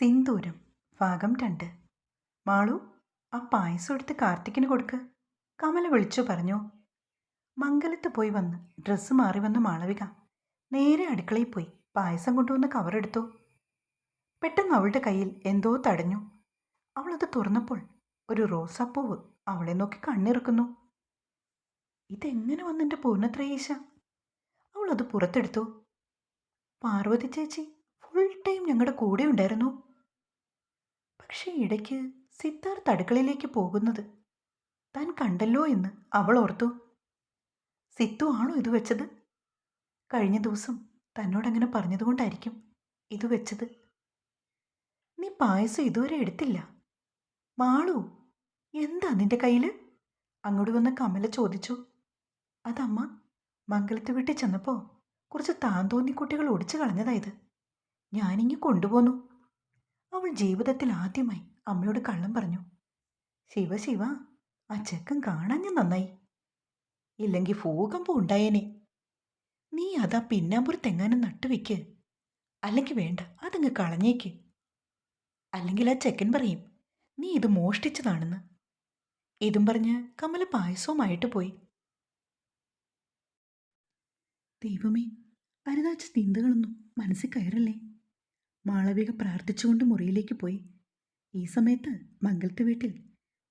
സിന്ദൂരം ഭാഗം രണ്ട്. മാളു ആ പായസം എടുത്ത് കാർത്തിക്കിന് കൊടുക്ക്. കമല വിളിച്ചു പറഞ്ഞു. മംഗലത്ത് പോയി വന്ന് ഡ്രസ്സ് മാറി വന്ന മാളവിക നേരെ അടുക്കളയിൽ പോയി പായസം കൊണ്ടുവന്ന് കവറെടുത്തു പെട്ടെന്ന് അവളുടെ കയ്യിൽ എന്തോ തടഞ്ഞു. അവളത് തുറന്നപ്പോൾ ഒരു റോസാപ്പൂവ് അവളെ നോക്കി കണ്ണിറുക്കുന്നു. ഇതെങ്ങനെ വന്നെന്റെ പൂർണത്രയേശ അവളത് പുറത്തെടുത്തു. പാർവതി ചേച്ചി ഫുൾ ടൈം ഞങ്ങളുടെ കൂടെ ഉണ്ടായിരുന്നു. പക്ഷേ ഇടയ്ക്ക് സിദ്ധാർത്ഥ് അടുക്കളയിലേക്ക് പോകുന്നത് താൻ കണ്ടല്ലോ എന്ന് അവൾ ഓർത്തു. സിത്തു ആണോ ഇത് വെച്ചത്? കഴിഞ്ഞ ദിവസം തന്നോടങ്ങനെ പറഞ്ഞതുകൊണ്ടായിരിക്കും ഇത് വെച്ചത്. നീ പായസം ഇതുവരെ എടുത്തില്ല. മാളു എന്താ നിന്റെ കയ്യിൽ അങ്ങോട്ട് വന്ന കമല ചോദിച്ചു. അതമ്മ മംഗലത്ത് വീട്ടിൽ ചെന്നപ്പോൾ കുറച്ച് താന്തോന്നി കുട്ടികൾ ഒടിച്ചു കളഞ്ഞതായത് ഞാനിങ്ങ് കൊണ്ടുപോന്നു. അവൾ ജീവിതത്തിൽ ആദ്യമായി അമ്മയോട് കള്ളം പറഞ്ഞു. ശിവ ശിവ ആ ചെക്കൻ കാണാൻ ഞാൻ നന്നായി. ഇല്ലെങ്കിൽ ഭൂകമ്പം ഉണ്ടായേനെ. നീ അതാ പിന്നാമ്പുറത്തെങ്ങാനും നട്ടുവെക്ക് അല്ലെങ്കിൽ വേണ്ട അതങ്ങ് കളഞ്ഞേക്ക്. അല്ലെങ്കിൽ ആ ചെക്കൻ പറയും നീ ഇത് മോഷ്ടിച്ചതാണെന്ന് ഇതും പറഞ്ഞ് കമല പായസവുമായിട്ട് പോയി. ദൈവമേ അരുതാച്ച ചിന്തകളൊന്നും മനസ്സിൽ കയറല്ലേ? മാളവിക പ്രാർത്ഥിച്ചുകൊണ്ട് മുറിയിലേക്ക് പോയി. ഈ സമയത്ത് മംഗലത്തെ വീട്ടിൽ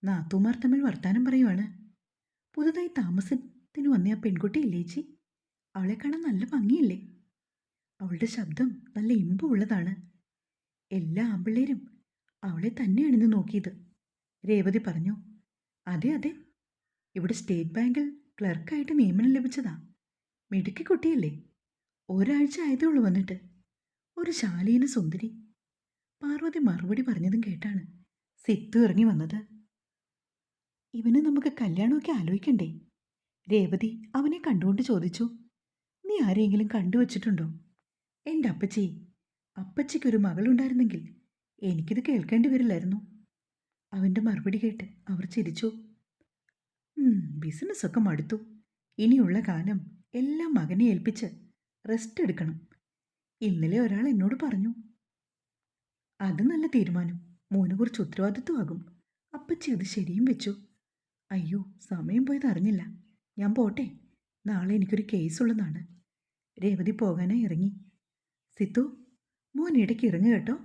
നാത്തൂമാർ തമ്മിൽ വർത്താനം പറയുവാണ്. പുതുതായി താമസത്തിന് വന്ന ആ പെൺകുട്ടി ഇല്ലേച്ചി അവളെ കാണാൻ നല്ല ഭംഗിയില്ലേ? അവളുടെ ശബ്ദം നല്ല ഇമ്പുള്ളതാണ്. എല്ലാ ആമ്പിള്ളേരും അവളെ തന്നെയാണ് ഇന്ന് നോക്കിയത്. രേവതി പറഞ്ഞു അതെ അതെ. ഇവിടെ സ്റ്റേറ്റ് ബാങ്കിൽ ക്ലർക്കായിട്ട് നിയമനം ലഭിച്ചതാ. മിടുക്കി കുട്ടിയല്ലേ. ഒരാഴ്ച ആയതേ ഉള്ളൂ വന്നിട്ട്. ഒരു ശാലീന സുന്ദരി. പാർവതി മറുപടി പറഞ്ഞതും കേട്ടാണ് സിത്തു ഇറങ്ങി വന്നത്. ഇവനെ നമുക്ക് കല്യാണമൊക്കെ ആലോചിക്കണ്ടേ? രേവതി അവനെ കണ്ടുകൊണ്ട് ചോദിച്ചു. നീ ആരെയെങ്കിലും കണ്ടുവച്ചിട്ടുണ്ടോ? എന്റെ അപ്പച്ചി. അപ്പച്ചിക്കൊരു മകളുണ്ടായിരുന്നെങ്കിൽ എനിക്കിത് കേൾക്കേണ്ടി വരില്ലായിരുന്നു. അവന്റെ മറുപടി കേട്ട് അവർ ചിരിച്ചു. ബിസിനസ്സൊക്കെ മടുത്തു. ഇനിയുള്ള കാലം എല്ലാം മകനെ ഏൽപ്പിച്ച് റെസ്റ്റ് എടുക്കണം. ഇന്നലെ ഒരാൾ എന്നോട് പറഞ്ഞു അത് നല്ല തീരുമാനം. മോന് കുറച്ച് ഉത്തരവാദിത്വമാകും അപ്പച്ചി അത് ശരിയും വെച്ചു. അയ്യോ സമയം പോയത് അറിഞ്ഞില്ല. ഞാൻ പോട്ടെ. നാളെ എനിക്കൊരു കേസ് ഉള്ളതാണ്. രേവതി പോകാനായി ഇറങ്ങി. സിത്തു മോൻ ഇടയ്ക്ക് ഇറങ്ങു കേട്ടോ.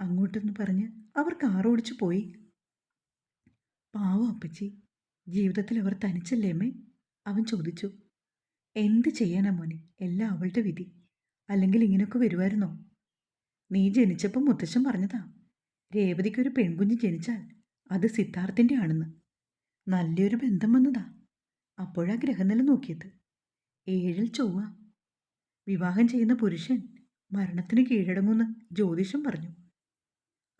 അങ്ങോട്ടെന്ന് പറഞ്ഞ് അവർ കാർ ഓടിച്ചു പോയി. പാവം അപ്പച്ചി. ജീവിതത്തിൽ അവർ തനിച്ചല്ലേ അമ്മേ? അവൻ ചോദിച്ചു എന്ത് ചെയ്യാനാ മോനെ? എല്ലാം അവളുടെ വിധി. അല്ലെങ്കിൽ ഇങ്ങനെയൊക്കെ വരുമായിരുന്നോ നീ ജനിച്ചപ്പോൾ മുത്തശ്ശൻ പറഞ്ഞതാ. രേവതിക്കൊരു പെൺകുഞ്ഞ് ജനിച്ചാൽ അത് സിദ്ധാർത്ഥിന്റെ ആണെന്ന്. നല്ലൊരു ബന്ധം വന്നതാ. അപ്പോഴാ ഗ്രഹനില നോക്കിയത് ഏഴിൽ ചൊവ്വ. വിവാഹം ചെയ്യുന്ന പുരുഷൻ മരണത്തിന് കീഴടങ്ങുമെന്ന് ജ്യോതിഷം പറഞ്ഞു.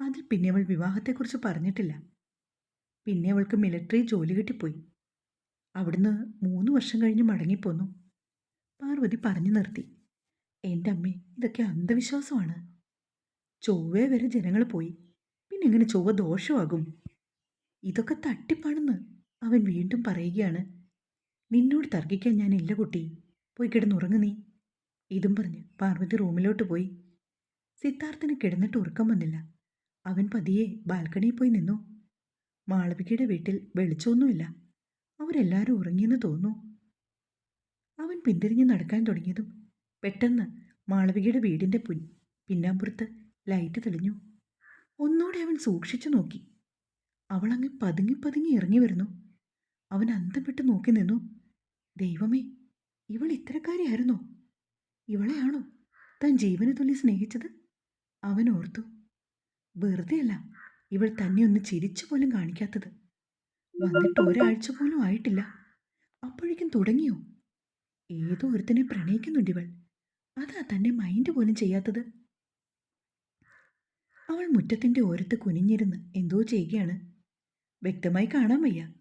അതിൽ പിന്നെ അവൾ വിവാഹത്തെക്കുറിച്ച് പറഞ്ഞിട്ടില്ല. പിന്നെ അവൾക്ക് മിലിറ്ററി ജോലി കിട്ടിപ്പോയി. അവിടുന്ന് മൂന്ന് വർഷം കഴിഞ്ഞ് മടങ്ങിപ്പോന്നു. പാർവതി പറഞ്ഞു നിർത്തി. എന്റെ അമ്മേ ഇതൊക്കെ അന്ധവിശ്വാസമാണ്. ചൊവ്വേ വരെ ജനങ്ങൾ പോയി. പിന്നെ എങ്ങനെ ചൊവ്വ ദോഷമാകും? ഇതൊക്കെ തട്ടിപ്പാണെന്ന് അവൻ വീണ്ടും പറയുകയാണ്. നിന്നോട് തർക്കിക്കാൻ ഞാൻ ഇല്ല കുട്ടി. പോയി കിടന്നുറങ്ങു നീ. ഇതും പറഞ്ഞ് പാർവതി റൂമിലോട്ട് പോയി. സിദ്ധാർത്ഥന് കിടന്നിട്ട് ഉറക്കം വന്നില്ല. അവൻ പതിയെ ബാൽക്കണിയിൽ പോയി നിന്നു. മാളവികയുടെ വീട്ടിൽ വെളിച്ചമൊന്നുമില്ല. അവരെല്ലാവരും ഉറങ്ങിയെന്ന് തോന്നുന്നു. അവൻ പിന്തിരിഞ്ഞ് നടക്കാൻ തുടങ്ങിയതും പെട്ടെന്ന് മാളവികയുടെ വീടിന്റെ പുൻ പിന്നാമ്പുറത്ത് ലൈറ്റ് തെളിഞ്ഞു. ഒന്നോടെ അവൻ സൂക്ഷിച്ചു നോക്കി. അവൾ അവളങ്ങ് പതുങ്ങി പതുങ്ങി ഇറങ്ങി വരുന്നു. അവൻ അന്തപ്പെട്ട് നോക്കി നിന്നു. ദൈവമേ ഇവൾ ഇത്തരക്കാരിയായിരുന്നോ? ഇവളെയാണോ താൻ ജീവന തുള്ളി സ്നേഹിച്ചത്? അവൻ ഓർത്തു. വെറുതെയല്ല ഇവൾ തന്നെ ഒന്ന് ചിരിച്ചു പോലും കാണിക്കാത്തത്. വന്നിട്ട് ഒരാഴ്ച പോലും ആയിട്ടില്ല. അപ്പോഴേക്കും തുടങ്ങിയോ? ഏതോ ഒരുത്തനെ പ്രണയിക്കുന്നുണ്ട് ഇവൾ അതാ തന്നെ മൈൻഡ് പോലും ചെയ്യാത്തത്. അവൾ മുറ്റത്തിന്റെ ഓരത്ത് കുനിഞ്ഞിരുന്ന് എന്തോ ചെയ്യുകയാണ്. വ്യക്തമായി കാണാൻ വയ്യ.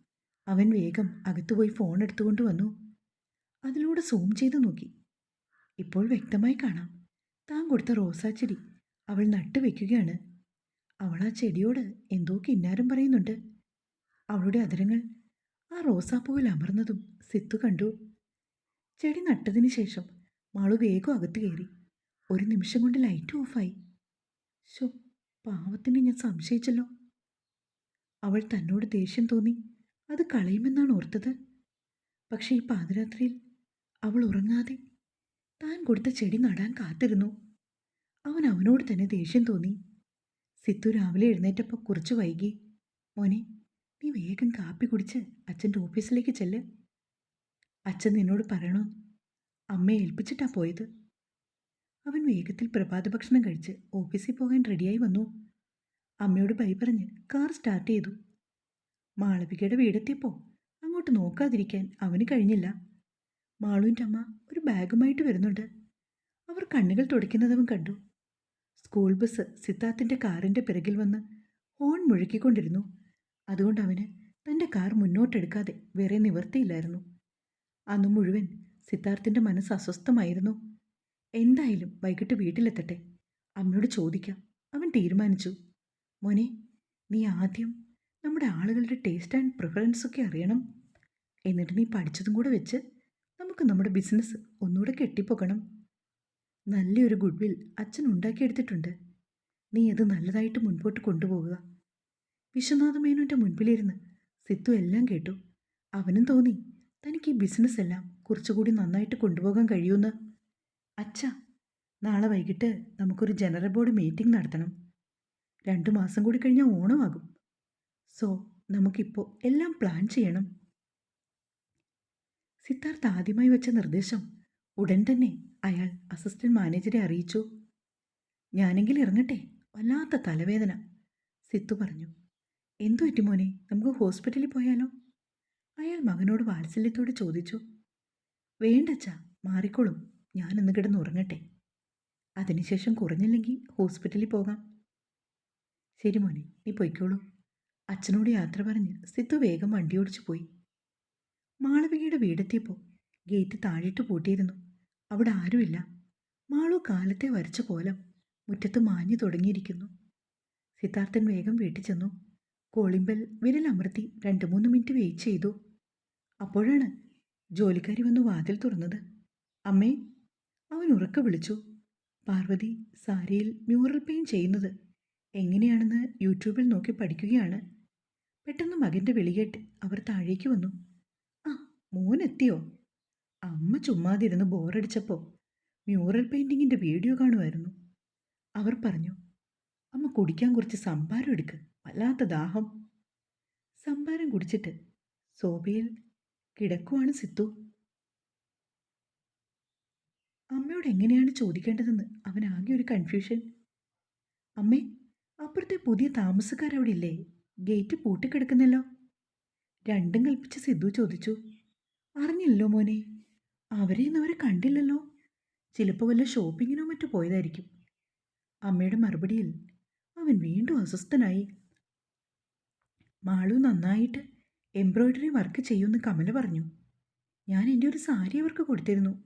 അവൻ വേഗം അകത്തുപോയി ഫോൺ എടുത്തുകൊണ്ട് വന്നു. അതിലൂടെ സൂം ചെയ്ത് നോക്കി. ഇപ്പോൾ വ്യക്തമായി കാണാം. താൻ കൊടുത്ത റോസാ ചെടി അവൾ നട്ടുവെക്കുകയാണ് അവൾ ആ ചെടിയോട് എന്തോ കിന്നാരം പറയുന്നുണ്ട്. അവളുടെ അതിരങ്ങൾ ആ റോസാപ്പൂവിൽ അമർന്നതും സിത്തു കണ്ടു. ചെടി നട്ടതിന് ശേഷം മാളു വേഗം അകത്ത് കയറി. ഒരു നിമിഷം കൊണ്ട് ലൈറ്റ് ഓഫായി ശോ പാവത്തിനെ ഞാൻ സംശയിച്ചല്ലോ. അവൾ തന്നോട് ദേഷ്യം തോന്നി. അത് കളയുമെന്നാണ് ഓർത്തത്. പക്ഷേ ഈ പാതിരാത്രിയിൽ അവൾ ഉറങ്ങാതെ താൻ കൊടുത്ത ചെടി നടാൻ കാത്തിരുന്നു. അവൻ അവനോട് തന്നെ ദേഷ്യം തോന്നി. സിത്തു രാവിലെ എഴുന്നേറ്റപ്പോൾ കുറച്ച് വൈകി. മോനെ നീ വേഗം കാപ്പി കുടിച്ച് അച്ഛന്റെ ഓഫീസിലേക്ക് ചെല്ല്. അച്ഛൻ നിന്നോട് പറയണോ അമ്മയെ ഏൽപ്പിച്ചിട്ടാ പോയത്. അവൻ വേഗത്തിൽ പ്രഭാത ഭക്ഷണം കഴിച്ച് ഓഫീസിൽ പോകാൻ റെഡിയായി വന്നു. അമ്മയോട് ബൈ പറഞ്ഞ് കാർ സ്റ്റാർട്ട് ചെയ്തു. മാളവികയുടെ വീടെത്തിയപ്പോൾ അങ്ങോട്ട് നോക്കാതിരിക്കാൻ അവന് കഴിഞ്ഞില്ല. മാളുവിന്റെ അമ്മ ഒരു ബാഗുമായിട്ട് വരുന്നുണ്ട്. അവർ കണ്ണുകൾ തുടയ്ക്കുന്നതവൻ കണ്ടു. സ്കൂൾ ബസ് സിദ്ധാർത്ഥിന്റെ കാറിന്റെ പിറകിൽ വന്ന് ഹോൺ മുഴക്കിക്കൊണ്ടിരുന്നു. അതുകൊണ്ട് അവന് തന്റെ കാർ മുന്നോട്ടെടുക്കാതെ വേറെ നിവർത്തിയില്ലായിരുന്നു അന്ന് മുഴുവൻ സിദ്ധാർത്ഥിന്റെ മനസ്സ് അസ്വസ്ഥമായിരുന്നു. എന്തായാലും വൈകിട്ട് വീട്ടിലെത്തട്ടെ. അമ്മയോട് ചോദിക്കാം. അവൻ തീരുമാനിച്ചു. മോനെ നീ ആദ്യം നമ്മുടെ ആളുകളുടെ ടേസ്റ്റ് ആൻഡ് പ്രിഫറൻസ് ഒക്കെ അറിയണം. എന്നിട്ട് നീ പഠിച്ചതും കൂടെ വെച്ച് നമുക്ക് നമ്മുടെ ബിസിനസ് ഒന്നുകൂടെ കെട്ടിപ്പോകണം നല്ലൊരു ഗുഡ്വിൽ അച്ഛൻ ഉണ്ടാക്കിയെടുത്തിട്ടുണ്ട്. നീ അത് നല്ലതായിട്ട് മുൻപോട്ട് കൊണ്ടുപോകുക വിശ്വനാഥ മേനോന്റെ മുൻപിലിരുന്ന് സിത്തു എല്ലാം കേട്ടു. അവനും തോന്നി തനിക്ക് ഈ ബിസിനസ് എല്ലാം കുറച്ചുകൂടി നന്നായിട്ട് കൊണ്ടുപോകാൻ കഴിയുമെന്ന് അച്ഛ നാളെ വൈകിട്ട് നമുക്കൊരു ജനറൽ ബോർഡ് മീറ്റിംഗ് നടത്തണം. രണ്ടു മാസം കൂടി കഴിഞ്ഞാൽ ഓണമാകും. സോ നമുക്കിപ്പോൾ എല്ലാം പ്ലാൻ ചെയ്യണം. സിദ്ധാർത്ഥ് ആദ്യമായി വെച്ച നിർദ്ദേശം ഉടൻ തന്നെ അയാൾ അസിസ്റ്റന്റ് മാനേജറെ അറിയിച്ചു. ഞാനെങ്കിൽ ഇറങ്ങട്ടെ വല്ലാത്ത തലവേദന സിത്തു പറഞ്ഞു. എന്തു പറ്റി മോനെ നമുക്ക് ഹോസ്പിറ്റലിൽ പോയാലോ? അയാൾ മകനോട് വാത്സല്യത്തോടെ ചോദിച്ചു. വേണ്ടച്ചാ മാറിക്കോളും. ഞാനൊന്ന് കിടന്ന് ഉറങ്ങട്ടെ. അതിനുശേഷം കുറഞ്ഞില്ലെങ്കിൽ ഹോസ്പിറ്റലിൽ പോകാം. ശരി മോനെ നീ പൊയ്ക്കോളൂ. അച്ഛനോട് യാത്ര പറഞ്ഞ് സിത്തു വേഗം വണ്ടി ഓടിച്ചു പോയി. മാളവികയുടെ വീടെത്തിയപ്പോൾ ഗേറ്റ് താഴിട്ട് പൂട്ടിയിരുന്നു. അവിടെ ആരുമില്ല. മാളു കാലത്തെ വരച്ച കോലം മുറ്റത്ത് മാഞ്ഞു തുടങ്ങിയിരിക്കുന്നു. സിദ്ധാർത്ഥൻ വേഗം വീട്ടിൽ ചെന്നു. കോളിമ്പൽ വിരലമർത്തി രണ്ട് മൂന്ന് മിനിറ്റ് വെയിറ്റ് ചെയ്തു. അപ്പോഴാണ് ജോലിക്കാരി വന്ന് വാതിൽ തുറന്നത്. അമ്മേ അവൻ ഉറക്ക വിളിച്ചു. പാർവതി സാരിയിൽ മ്യൂറൽ പെയിൻ ചെയ്യുന്നത് എങ്ങനെയാണെന്ന് യൂട്യൂബിൽ നോക്കി പഠിക്കുകയാണ്. പെട്ടെന്ന് മകന്റെ വിളികേട്ട് അവർ താഴേക്ക് വന്നു. ആ മോനെത്തിയോ അമ്മ ചുമ്മാതിരുന്ന് ബോറടിച്ചപ്പോൾ മ്യൂറൽ പെയിന്റിങ്ങിന്റെ വീഡിയോ കാണുമായിരുന്നു. അവർ പറഞ്ഞു അമ്മ കുടിക്കാൻ കുറച്ച് സംഭാരം എടുക്ക് വല്ലാത്ത ദാഹം. സംഭാരം കുടിച്ചിട്ട് സോബയിൽ കിടക്കുവാണ് സിത്തു. അമ്മയോട് എങ്ങനെയാണ് ചോദിക്കേണ്ടതെന്ന് അവൻ ആകെ ഒരു കൺഫ്യൂഷൻ അമ്മേ അപ്പുറത്തെ പുതിയ താമസക്കാരവിടെ ഇല്ലേ ഗേറ്റ് പൂട്ടിക്കിടക്കുന്നല്ലോ. രണ്ടും കൽപ്പിച്ച് സിദ്ധു ചോദിച്ചു. അറിഞ്ഞില്ലല്ലോ മോനെ. അവരെ ഇന്ന് അവരെ കണ്ടില്ലല്ലോ. ചിലപ്പോൾ വല്ല ഷോപ്പിങ്ങിനോ മറ്റോ പോയതായിരിക്കും. അമ്മയുടെ മറുപടിയിൽ അവൻ വീണ്ടും അസ്വസ്ഥനായി. മാളു നന്നായിട്ട് എംബ്രോയ്ഡറി വർക്ക് ചെയ്യുമെന്ന് കമല പറഞ്ഞു. ഞാൻ എന്റെ ഒരു സാരി അവർക്ക് കൊടുത്തിരുന്നു.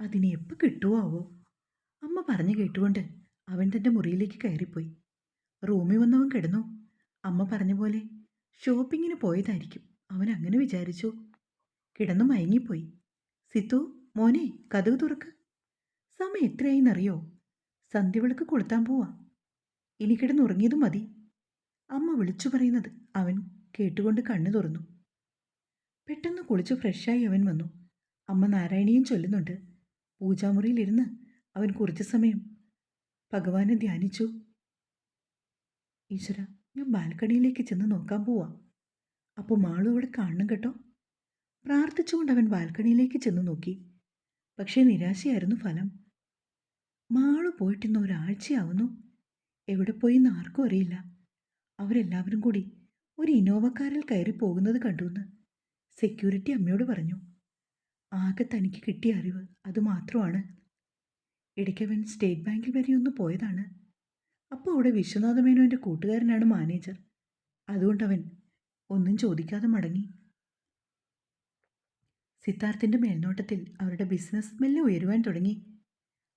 അതിനെ എപ്പോൾ കിട്ടുമോ അമ്മ പറഞ്ഞു കേട്ടുകൊണ്ട് അവൻ തന്റെ മുറിയിലേക്ക് കയറിപ്പോയി. റൂമിൽ വന്നവൻ കിടന്നു. അമ്മ പറഞ്ഞ പോലെ ഷോപ്പിങ്ങിന് പോയതായിരിക്കും. അവൻ അങ്ങനെ വിചാരിച്ചു. കിടന്നു മയങ്ങിപ്പോയി. സിത്തു മോനെ കഥവ് തുറക്ക്. സമയം എത്രയായിന്നറിയോ? സന്ധ്യവിളക്ക് കൊളുത്താൻ പോവാ. ഇനി കിടന്നുറങ്ങിയതും മതി. അമ്മ വിളിച്ചു പറയുന്നത് അവൻ കേട്ടുകൊണ്ട് കണ്ണു തുറന്നു. പെട്ടെന്ന് കുളിച്ച് ഫ്രഷായി അവൻ വന്നു. അമ്മ നാരായണിയും ചൊല്ലുന്നുണ്ട്. പൂജാമുറിയിലിരുന്ന് അവൻ കുറച്ചു സമയം ഭഗവാനെ ധ്യാനിച്ചു. ഈശ്വര ഞാൻ ബാൽക്കണിയിലേക്ക് ചെന്ന് നോക്കാൻ പോവാം. അപ്പോൾ മാളു അവിടെ കാണണം കേട്ടോ. പ്രാർത്ഥിച്ചുകൊണ്ട് അവൻ ബാൽക്കണിയിലേക്ക് ചെന്ന് നോക്കി. പക്ഷേ നിരാശയായിരുന്നു ഫലം. മാളു പോയിട്ടിന്ന് ഒരാഴ്ചയാവുന്നു. എവിടെ പോയി എന്ന് ആർക്കും അറിയില്ല. അവരെല്ലാവരും കൂടി ഒരു ഇന്നോവക്കാരിൽ കയറി പോകുന്നത് കണ്ടുവെന്ന് സെക്യൂരിറ്റി അമ്മയോട് പറഞ്ഞു. ആകെ തനിക്ക് കിട്ടിയ അറിവ് അതുമാത്രമാണ് ഇടയ്ക്കവൻ സ്റ്റേറ്റ് ബാങ്കിൽ വരെ ഒന്ന് പോയതാണ്. അപ്പോൾ അവിടെ വിശ്വനാഥ മേനോന്റെ കൂട്ടുകാരനാണ് മാനേജർ. അവൻ ഒന്നും ചോദിക്കാതെ മടങ്ങി. സിദ്ധാർത്ഥിന്റെ മേൽനോട്ടത്തിൽ അവരുടെ ബിസിനസ് മെല്ലെ ഉയരുവാൻ തുടങ്ങി.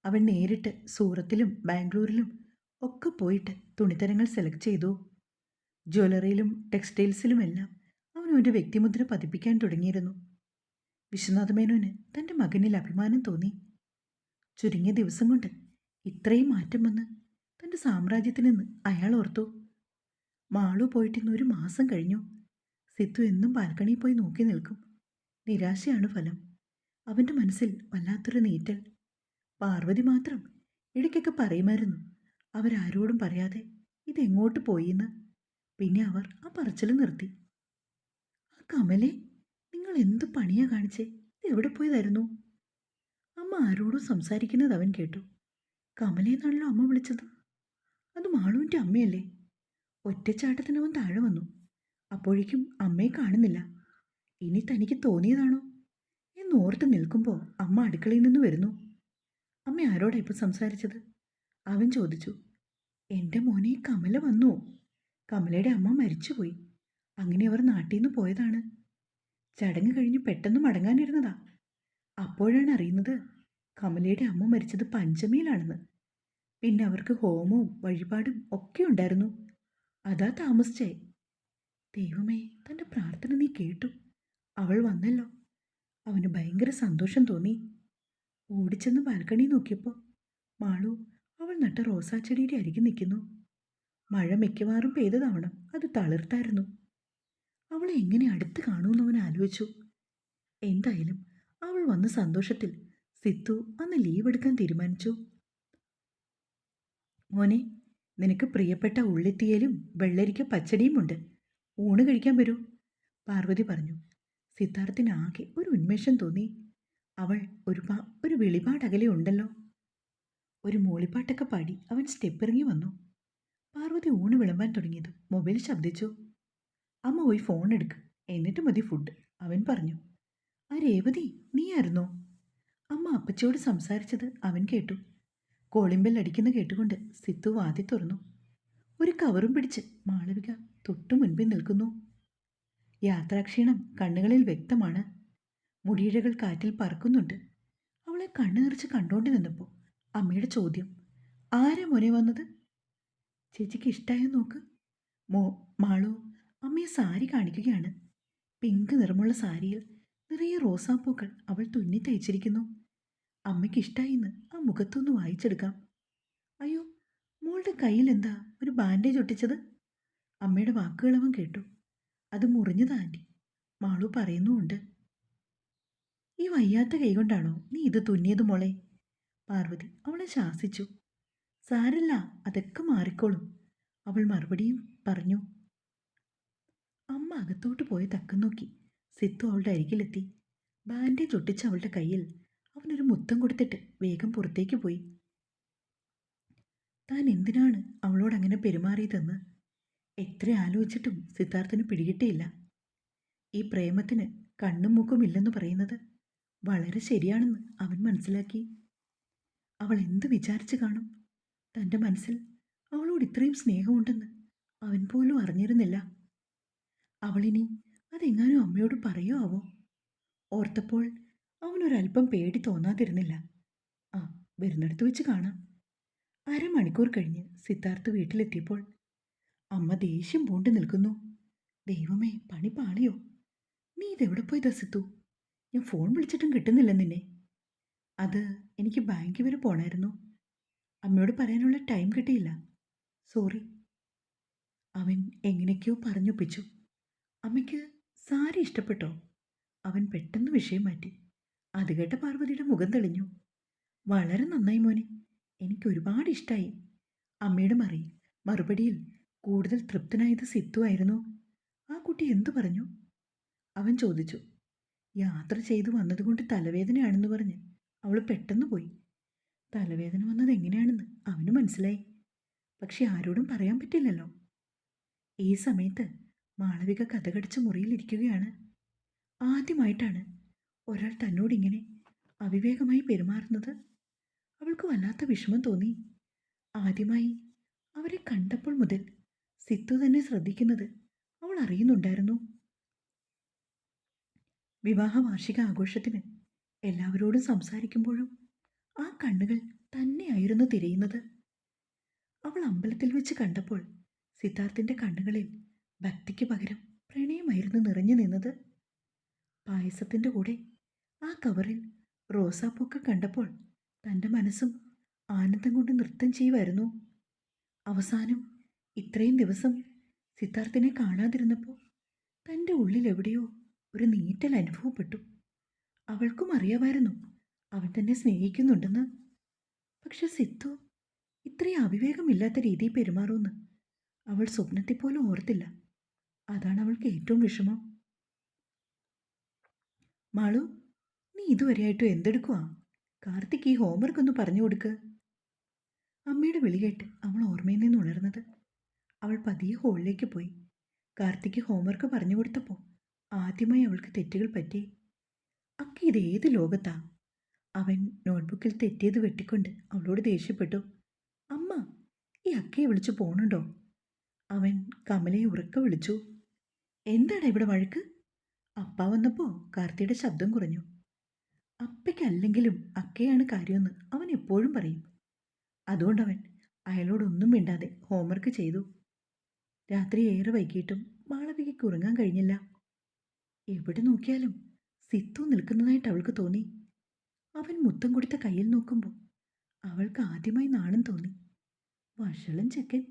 അവൻ നേരിട്ട് സൂറത്തിലും ബാംഗ്ലൂരിലും ഒക്കെ പോയിട്ട് തുണിത്തരങ്ങൾ സെലക്ട് ചെയ്തു. ജ്വല്ലറിയിലും ടെക്സ്റ്റൈൽസിലുമെല്ലാം അവൻ ഒരു വ്യക്തിമുദ്ര പതിപ്പിക്കാൻ തുടങ്ങിയിരുന്നു. വിശ്വനാഥ മേനോന് തന്റെ മകനിൽ അഭിമാനം തോന്നി. ചുരുങ്ങിയ ദിവസം കൊണ്ട് ഇത്രയും മാറ്റം വന്ന് തന്റെ സാമ്രാജ്യത്തിൽ നിന്ന് അയാൾ ഓർത്തു. മാളു പോയിട്ടിന്ന് ഒരു മാസം കഴിഞ്ഞു. സിത്തു എന്നും ബാൽക്കണിയിൽ പോയി നോക്കി നിൽക്കും. നിരാശയാണ് ഫലം. അവന്റെ മനസ്സിൽ വല്ലാത്തൊരു നീറ്റൽ. പാർവതി മാത്രം ഇടയ്ക്കൊക്കെ പറയുമായിരുന്നു. അവരാരോടും പറയാതെ ഇതെങ്ങോട്ട് പോയിന്ന് പിന്നെ അവർ ആ പറച്ചിൽ നിർത്തി. ആ കമലെ നിങ്ങൾ എന്ത് പണിയാ കാണിച്ചേ? ഇത് എവിടെ പോയതായിരുന്നു? അമ്മ ആരോടും സംസാരിക്കുന്നത് അവൻ കേട്ടു. കമലെന്നാണല്ലോ അമ്മ വിളിച്ചത്? അത് മാളുവിന്റെ അമ്മയല്ലേ. ഒറ്റച്ചാട്ടത്തിന് അവൻ താഴെ വന്നു. അപ്പോഴേക്കും അമ്മയെ കാണുന്നില്ല. ഇനി തനിക്ക് തോന്നിയതാണോ? എന്നോർത്ത് നിൽക്കുമ്പോൾ അമ്മ അടുക്കളയിൽ നിന്ന് വരുന്നു. അമ്മ ആരോടാ ഇപ്പം സംസാരിച്ചത്? അവൻ ചോദിച്ചു. എന്റെ മോനെ കമല വന്നു. കമലയുടെ അമ്മ മരിച്ചുപോയി. അങ്ങനെ അവർ നാട്ടിൽ നിന്ന് പോയതാണ്. ചടങ്ങ് കഴിഞ്ഞ് പെട്ടെന്ന് മടങ്ങാനിരുന്നതാ. അപ്പോഴാണ് അറിയുന്നത് കമലയുടെ അമ്മ മരിച്ചത് പഞ്ചമിയിലാണെന്ന്. പിന്നെ അവർക്ക് ഹോമവും വഴിപാടും ഒക്കെ ഉണ്ടായിരുന്നു. അതാ താമസിച്ചേ. ദൈവമേ തന്റെ പ്രാർത്ഥന നീ കേട്ടു. അവൾ വന്നല്ലോ. അവന് ഭയങ്കര സന്തോഷം തോന്നി. ഓടിച്ചെന്ന് ബാൽക്കണി നോക്കിയപ്പോൾ മാളു അവൾ നട്ട റോസാ ചെടിയുടെ അരികിൽ നിൽക്കുന്നു. മഴ മിക്കവാറും പെയ്തതാവണം അത് തളിർത്തായിരുന്നു. അവളെ എങ്ങനെ അടുത്ത് കാണുമെന്ന് അവൻ ആലോചിച്ചു. എന്തായാലും അവൾ വന്ന സന്തോഷത്തിൽ സിത്തു അന്ന് ലീവ് എടുക്കാൻ തീരുമാനിച്ചു. മോനെ നിനക്ക് പ്രിയപ്പെട്ട ഉള്ളിത്തീയലും വെള്ളരിക്ക പച്ചടിയുമുണ്ട്. ഊണ് കഴിക്കാൻ വരൂ പാർവതി പറഞ്ഞു. സിദ്ധാർത്ഥിന് ആകെ ഒരു ഉന്മേഷം തോന്നി. അവൾ ഒരു ഒരു വെളിപാടകലെ ഉണ്ടല്ലോ. ഒരു മൂളിപ്പാട്ടൊക്കെ പാടി അവൻ സ്റ്റെപ്പിറങ്ങി വന്നു. പാർവതി ഊണ് വിളമ്പാൻ തുടങ്ങിയത് മൊബൈൽ ശബ്ദിച്ചു. അമ്മ പോയി ഫോൺ എടുക്ക്. എന്നിട്ട് മതി ഫുഡ് അവൻ പറഞ്ഞു ആ രേവതി നീയായിരുന്നോ അമ്മ അപ്പച്ചിയോട് സംസാരിച്ചത് അവൻ കേട്ടു. കോളിമ്പൽ അടിക്കുന്ന കേട്ടുകൊണ്ട് സിത്തു വാതി തുറന്നു. ഒരു കവറും പിടിച്ച് മാളവിക തൊട്ടു മുൻപിൽ നിൽക്കുന്നു. യാത്രാക്ഷീണം കണ്ണുകളിൽ വ്യക്തമാണ്. മുടിയിഴകൾ കാറ്റിൽ പറക്കുന്നുണ്ട്. അവളെ കണ്ണു നിറച്ച് കണ്ടുകൊണ്ട് നിന്നപ്പോൾ അമ്മയുടെ ചോദ്യം ആരാ മുനെ വന്നത്? ചേച്ചിക്ക് ഇഷ്ടമായോ നോക്ക്? മോ മാളോ അമ്മയെ സാരി കാണിക്കുകയാണ്. പിങ്ക് നിറമുള്ള സാരിയിൽ നിറയെ റോസാപ്പൂക്കൾ അവൾ തുന്നി തയ്ച്ചിരിക്കുന്നു. അമ്മയ്ക്ക് ഇഷ്ടമായിന്ന് ആ മുഖത്തൊന്ന് വായിച്ചെടുക്കാം. അയ്യോ മോളുടെ കയ്യിൽ എന്താ ഒരു ബാൻഡേജ് ഒട്ടിച്ചത്? അമ്മയുടെ വാക്കുകൾ അവൻ കേട്ടു. അത് മുറിഞ്ഞതാ ആന്റി മാളു പറയുന്നുമുണ്ട്. ഈ വയ്യാത്ത കൈകൊണ്ടാണോ നീ ഇത് തുന്നിയത് മോളെ? പാർവതി അവളെ ശാസിച്ചു. സാരല്ല അതൊക്കെ മാറിക്കോളും. അവൾ മറുപടിയും പറഞ്ഞു. അമ്മ അകത്തോട്ട് പോയി തക്കം നോക്കി. സിത്തു അവളുടെ അരികിലെത്തി. ബാൻഡേജ് ഒട്ടിച്ച് അവളുടെ കയ്യിൽ അവനൊരു മുത്തം കൊടുത്തിട്ട് വേഗം പുറത്തേക്ക് പോയി. താൻ എന്തിനാണ് അവളോട് അങ്ങനെ പെരുമാറിയതെന്ന് എത്ര ആലോചിച്ചിട്ടും സിദ്ധാർത്ഥന് പിടികിട്ടിയില്ല. ഈ പ്രേമത്തിന് കണ്ണും മൂക്കും ഇല്ലെന്ന് പറയുന്നത് വളരെ ശരിയാണെന്ന് അവൻ മനസ്സിലാക്കി. അവൾ എന്ത് വിചാരിച്ചു കാണും? തന്റെ മനസ്സിൽ അവളോട് ഇത്രയും സ്നേഹമുണ്ടെന്ന് അവൻ പോലും അറിഞ്ഞിരുന്നില്ല. അവളിനി അതെങ്ങാനും അമ്മയോട് പറയോ ആവോ ഓർത്തപ്പോൾ അവനൊരല്പം പേടി തോന്നാതിരുന്നില്ല. ആ വരുന്നിടത്ത് വെച്ച് കാണാം. അരമണിക്കൂർ കഴിഞ്ഞ് സിദ്ധാർത്ഥ് വീട്ടിലെത്തിയപ്പോൾ അമ്മ ദേഷ്യം പൂണ്ട് നിൽക്കുന്നു. ദൈവമേ പണി പാളിയോ? നീ ഇതെവിടെ പോയി ദസിത്തു? ഞാൻ ഫോൺ വിളിച്ചിട്ടും കിട്ടുന്നില്ല നിന്നെ. അത് എനിക്ക് ബാങ്കിൽ വരെ പോണായിരുന്നു. അമ്മയോട് പറയാനുള്ള ടൈം കിട്ടിയില്ല. സോറി. അവൻ എങ്ങനെയൊക്കെയോ പറഞ്ഞൊപ്പിച്ചു. അമ്മയ്ക്ക് സാരി ഇഷ്ടപ്പെട്ടോ? അവൻ പെട്ടെന്ന് വിഷയം മാറ്റി. അത് കേട്ട പാർവതിയുടെ മുഖം തെളിഞ്ഞു. വളരെ നന്നായി മോനെ. എനിക്ക് ഒരുപാട് ഇഷ്ടമായി അമ്മയുടെ മറി. മറുപടിയിൽ കൂടുതൽ തൃപ്തനായത് സിത്തു ആയിരുന്നു. ആ കുട്ടി എന്തു പറഞ്ഞു? അവൻ ചോദിച്ചു. യാത്ര ചെയ്തു വന്നതുകൊണ്ട് തലവേദനയാണെന്ന് പറഞ്ഞ് അവൾ പെട്ടെന്ന് പോയി. തലവേദന വന്നത് എങ്ങനെയാണെന്ന് അവന് മനസ്സിലായി. പക്ഷെ ആരോടും പറയാൻ പറ്റില്ലല്ലോ. ഈ സമയത്ത് മാളവിക കഥകടിച്ച മുറിയിലിരിക്കുകയാണ്. ആദ്യമായിട്ടാണ് ഒരാൾ തന്നോടിങ്ങനെ അവിവേകമായി പെരുമാറുന്നത്. അവൾക്ക് വല്ലാത്ത വിഷമം തോന്നി. ആദ്യമായി അവരെ കണ്ടപ്പോൾ മുതൽ സിത്തു തന്നെ ശ്രദ്ധിക്കുന്നത് അവൾ അറിയുന്നുണ്ടായിരുന്നു. വിവാഹ വാർഷിക ആഘോഷത്തിന് എല്ലാവരോടും സംസാരിക്കുമ്പോഴും ആ കണ്ണുകൾ തന്നെയായിരുന്നു തിരയുന്നത്. അവൾ അമ്പലത്തിൽ വെച്ച് കണ്ടപ്പോൾ സിദ്ധാർത്ഥിന്റെ കണ്ണുകളിൽ ഭക്തിക്ക് പകരം പ്രണയമായിരുന്നു നിറഞ്ഞു നിന്നത്. പായസത്തിന്റെ കൂടെ ആ കവറിൽ റോസാപ്പൂക്കൾ കണ്ടപ്പോൾ തന്റെ മനസ്സും ആനന്ദം കൊണ്ട് നൃത്തം ചെയ്യുമായിരുന്നു. അവസാനം ഇത്രയും ദിവസം സിദ്ധാർത്ഥിനെ കാണാതിരുന്നപ്പോൾ തന്റെ ഉള്ളിൽ എവിടെയോ ഒരു നീറ്റൽ അനുഭവപ്പെട്ടു. അവൾക്കും അറിയാമായിരുന്നു അവൻ തന്നെ സ്നേഹിക്കുന്നുണ്ടെന്ന്. പക്ഷെ സിദ്ധു ഇത്രയും അവിവേകമില്ലാത്ത രീതിയിൽ പെരുമാറുമെന്ന് അവൾ സ്വപ്നത്തിൽ പോലും ഓർത്തില്ല. അതാണ് അവൾക്ക് ഏറ്റവും വിഷമം. മാളു നീ ഇതുവരെയായിട്ടും എന്തെടുക്കുവാ? കാർത്തിക് ഈ ഹോംവർക്ക് ഒന്ന് പറഞ്ഞു കൊടുക്ക്. അമ്മയുടെ വിളി കേട്ട് അവൾ ഓർമ്മയിൽ നിന്ന് ഉണർന്നത്. അവൾ പതിയെ ഹോളിലേക്ക് പോയി. കാർത്തിക് ഹോംവർക്ക് പറഞ്ഞു കൊടുത്തപ്പോൾ ആദ്യമായി അവൾക്ക് തെറ്റുകൾ പറ്റി. അക്ക ഇത് ഏത് ലോകത്താ? അവൻ നോട്ട്ബുക്കിൽ തെറ്റിയത് വെട്ടിക്കൊണ്ട് അവളോട് ദേഷ്യപ്പെട്ടു. അമ്മ ഈ അക്കയെ വിളിച്ചു പോണുണ്ടോ? അവൻ കമലയെ ഉറക്കെ വിളിച്ചു. എന്താണ് ഇവിടെ വഴക്ക്? അപ്പ വന്നപ്പോൾ കാർത്തിയുടെ ശബ്ദം കുറഞ്ഞു. അപ്പയ്ക്കല്ലെങ്കിലും അക്കയാണ് കാര്യമെന്ന് അവൻ എപ്പോഴും പറയും. അതുകൊണ്ടവൻ അയാളോടൊന്നും മിണ്ടാതെ ഹോംവർക്ക് ചെയ്തു. രാത്രി ഏറെ വൈകിട്ടും മാളവികയ്ക്ക് ഉറങ്ങാൻ കഴിഞ്ഞില്ല. എവിടെ നോക്കിയാലും സിത്തു നിൽക്കുന്നതായിട്ട് അവൾക്ക് തോന്നി. അവൻ മുത്തം കൊടുത്ത കയ്യിൽ നോക്കുമ്പോൾ അവൾക്ക് ആദ്യമായി നാണം തോന്നി. വഷളൻ ചെക്കൻ.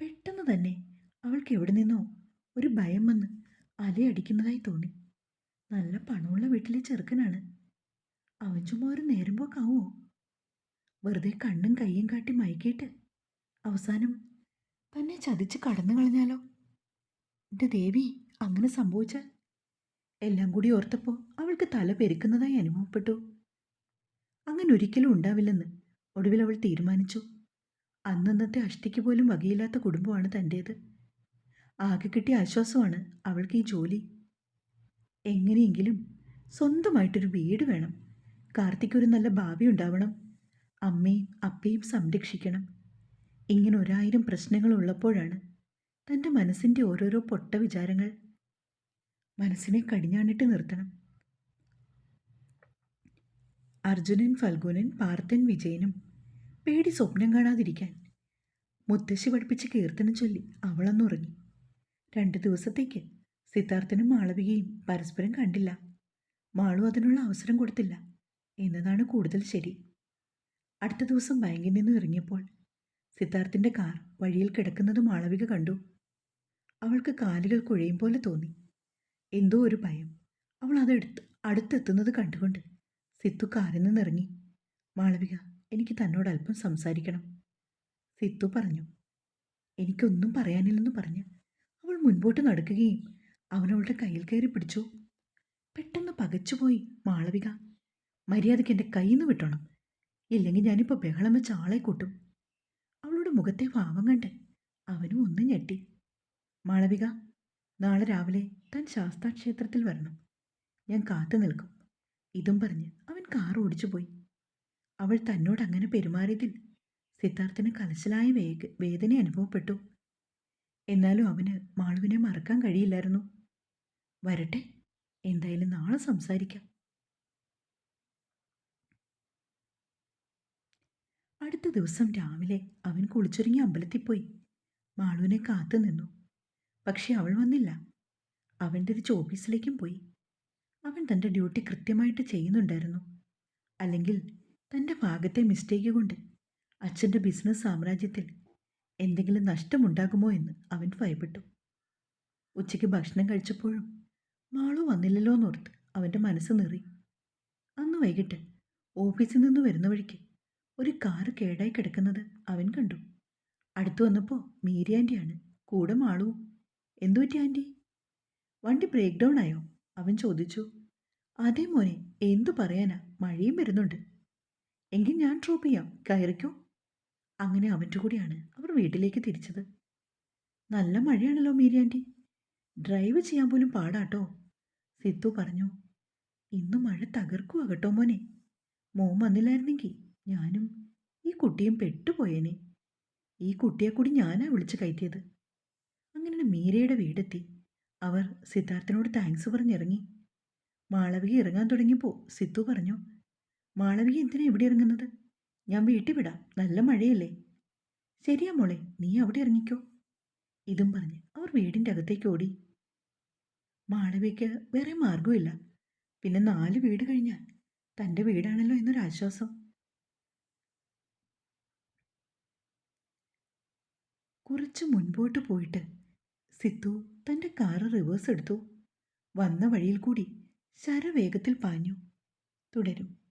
പെട്ടെന്ന് തന്നെ അവൾക്ക് എവിടെ നിന്നോ ഒരു ഭയം വന്ന് അലയടിക്കുന്നതായി തോന്നി. നല്ല പണമുള്ള വീട്ടിലെ ചെറുക്കനാണ്. അവൻ ചുമ്മാ ഒരു നേരം പോക്കാവോ വെറുതെ കണ്ണും കയ്യും കാട്ടി മയക്കിയിട്ട് അവസാനം തന്നെ ചതിച്ച് കടന്നു കളഞ്ഞാലോ? എന്റെ ദേവി അങ്ങനെ സംഭവിച്ചാൽ? എല്ലാം കൂടി ഓർത്തപ്പോൾ അവൾക്ക് തല പെരുക്കുന്നതായി അനുഭവപ്പെട്ടു. അങ്ങനെ ഒരിക്കലും ഉണ്ടാവില്ലെന്ന് ഒടുവിൽ അവൾ തീരുമാനിച്ചു. അന്നന്നത്തെ അഷ്ടിക്ക് പോലും വകയില്ലാത്ത കുടുംബമാണ് തന്റേത് ആകെ കിട്ടിയ ആശ്വാസമാണ് അവൾക്ക് ഈ ജോലി. എങ്ങനെയെങ്കിലും സ്വന്തമായിട്ടൊരു വീട് വേണം. കാർത്തിക്ക് ഒരു നല്ല ഭാവി ഉണ്ടാവണം. അമ്മയും അപ്പയും സംരക്ഷിക്കണം. ഇങ്ങനെ ഒരായിരം പ്രശ്നങ്ങൾ ഉള്ളപ്പോഴാണ് തന്റെ മനസ്സിന്റെ ഓരോരോ പൊട്ട വിചാരങ്ങൾ മനസ്സിനെ കടിഞ്ഞാണിട്ട് നിർത്തണം. അർജുനൻ ഫൽഗുനൻ പാർത്ഥൻ വിജയനും പേടി സ്വപ്നം കാണാതിരിക്കാൻ മുത്തശ്ശി പഠിപ്പിച്ച് കീർത്തനം ചൊല്ലി അവളന്നുറങ്ങി. രണ്ട് ദിവസത്തേക്ക് സിദ്ധാർത്ഥനും മാളവികയും പരസ്പരം കണ്ടില്ല. മാളു അതിനുള്ള അവസരം കൊടുത്തില്ല. എന്നതാണ് കൂടുതൽ ശരി. അടുത്ത ദിവസം ബാങ്കിൽ നിന്ന് ഇറങ്ങിയപ്പോൾ സിദ്ധാർത്ഥിന്റെ കാർ വഴിയിൽ കിടക്കുന്നത് മാളവിക കണ്ടു. അവൾക്ക് കാലുകൾ കുഴയും പോലെ തോന്നി. എന്തോ ഒരു ഭയം. അവൾ അതെടുത്ത് അടുത്തെത്തുന്നത് കണ്ടുകൊണ്ട് സിത്തു കാറിൽ നിന്നിറങ്ങി. മാളവിക എനിക്ക് തന്നോട് അല്പം സംസാരിക്കണം. സിത്തു പറഞ്ഞു. എനിക്കൊന്നും പറയാനില്ലെന്ന് പറഞ്ഞ് അവൾ മുൻപോട്ട് നടക്കുകയും അവനവളുടെ കയ്യിൽ കയറി പിടിച്ചു. പെട്ടെന്ന് പകച്ചുപോയി മാളവിക. മര്യാദയ്ക്ക് എന്റെ കയ്യിൽ വിട്ടോണം. ഇല്ലെങ്കിൽ ഞാനിപ്പോൾ ബഹളം വെച്ച് ആളെ കൂട്ടും. അവളുടെ മുഖത്തെ ഭാവം കണ്ട് അവനും ഒന്ന് ഞെട്ടി. മാളവിക നാളെ രാവിലെ താൻ ശാസ്താക്ഷേത്രത്തിൽ വരണം. ഞാൻ കാത്തു നിൽക്കും. ഇതും പറഞ്ഞ് കാർ ഓടിച്ചു പോയി. അവൾ തന്നോട് അങ്ങനെ പെരുമാറിയതിൽ സിദ്ധാർത്ഥിന് കലശലായ വേഗ വേദന അനുഭവപ്പെട്ടു. എന്നാലും അവന് മാളുവിനെ മറക്കാൻ കഴിയില്ലായിരുന്നു. വരട്ടെ എന്തായാലും നാളെ സംസാരിക്കാം. അടുത്ത ദിവസം രാവിലെ അവൻ കുളിച്ചൊരുങ്ങി അമ്പലത്തിൽ പോയി മാളുവിനെ കാത്തു നിന്നു. പക്ഷെ അവൾ വന്നില്ല. അവൻ തിരിച്ച് ഓഫീസിലേക്കും പോയി. അവൻ തന്റെ ഡ്യൂട്ടി കൃത്യമായിട്ട് ചെയ്യുന്നുണ്ടായിരുന്നു. അല്ലെങ്കിൽ തന്റെ ഭാഗത്തെ മിസ്റ്റേക്ക് കൊണ്ട് അച്ഛന്റെ ബിസിനസ് സാമ്രാജ്യത്തിൽ എന്തെങ്കിലും നഷ്ടമുണ്ടാകുമോ എന്ന് അവൻ ഭയപ്പെട്ടു. ഉച്ചയ്ക്ക് ഭക്ഷണം കഴിച്ചപ്പോഴും മാളു വന്നില്ലല്ലോ എന്നോർത്ത് അവന്റെ മനസ്സ് നിറി. അന്ന് വൈകിട്ട് ഓഫീസിൽ നിന്ന് വരുന്ന വഴിക്ക് ഒരു കാറ് കേടായി കിടക്കുന്നത് അവൻ കണ്ടു. അടുത്തു വന്നപ്പോൾ മീരി ആന്റിയാണ് കൂടെ മാളുവും എന്തു പറ്റി ആന്റി വണ്ടി ബ്രേക്ക് ഡൗൺ ആയോ? അവൻ ചോദിച്ചു. അതേ മോനെ എന്തു പറയാനാ? മഴയും വരുന്നുണ്ട്. എങ്കിൽ ഞാൻ ഡ്രോപ്പ് ചെയ്യാം. കയറിക്കോ. അങ്ങനെ അവന്റെ കൂടെയാണ് അവർ വീട്ടിലേക്ക് തിരിച്ചത്. നല്ല മഴയാണല്ലോ മീരി ഡ്രൈവ് ചെയ്യാൻ പോലും പാടാട്ടോ. സിത്തു പറഞ്ഞു ഇന്ന് മഴ തകർക്കുക കേട്ടോ മോനെ. മോൻ വന്നില്ലായിരുന്നെങ്കിൽ ഞാനും ഈ കുട്ടിയും പെട്ടുപോയേനെ. ഈ കുട്ടിയെ കൂടി ഞാനാ വിളിച്ച് കയറ്റിയത്. അങ്ങനെ മീരയുടെ വീടെത്തി. അവർ സിദ്ധാർത്ഥനോട് താങ്ക്സ് പറഞ്ഞിറങ്ങി. മാളവിക ഇറങ്ങാൻ തുടങ്ങിയപ്പോൾ സിത്തു പറഞ്ഞു മാളവിക എന്തിനാ ഇവിടെ ഇറങ്ങുന്നത്? ഞാൻ വീട്ടിൽ വിടാം. നല്ല മഴയല്ലേ. ശരിയാ മോളെ നീ അവിടെ ഇറങ്ങിക്കോ. ഇതും പറഞ്ഞ് അവർ വീടിന്റെ അകത്തേക്ക് ഓടി. മാളവിക്ക് വേറെ മാർഗമില്ല പിന്നെ നാല് വീട് കഴിഞ്ഞാൽ തന്റെ വീടാണല്ലോ എന്നൊരാശ്വാസം കുറച്ച് മുൻപോട്ട് പോയിട്ട് സിത്തു തന്റെ കാറ് റിവേഴ്സ് എടുത്തു. വന്ന വഴിയിൽ കൂടി ശരവേഗത്തിൽ പാഞ്ഞു. തുടരും.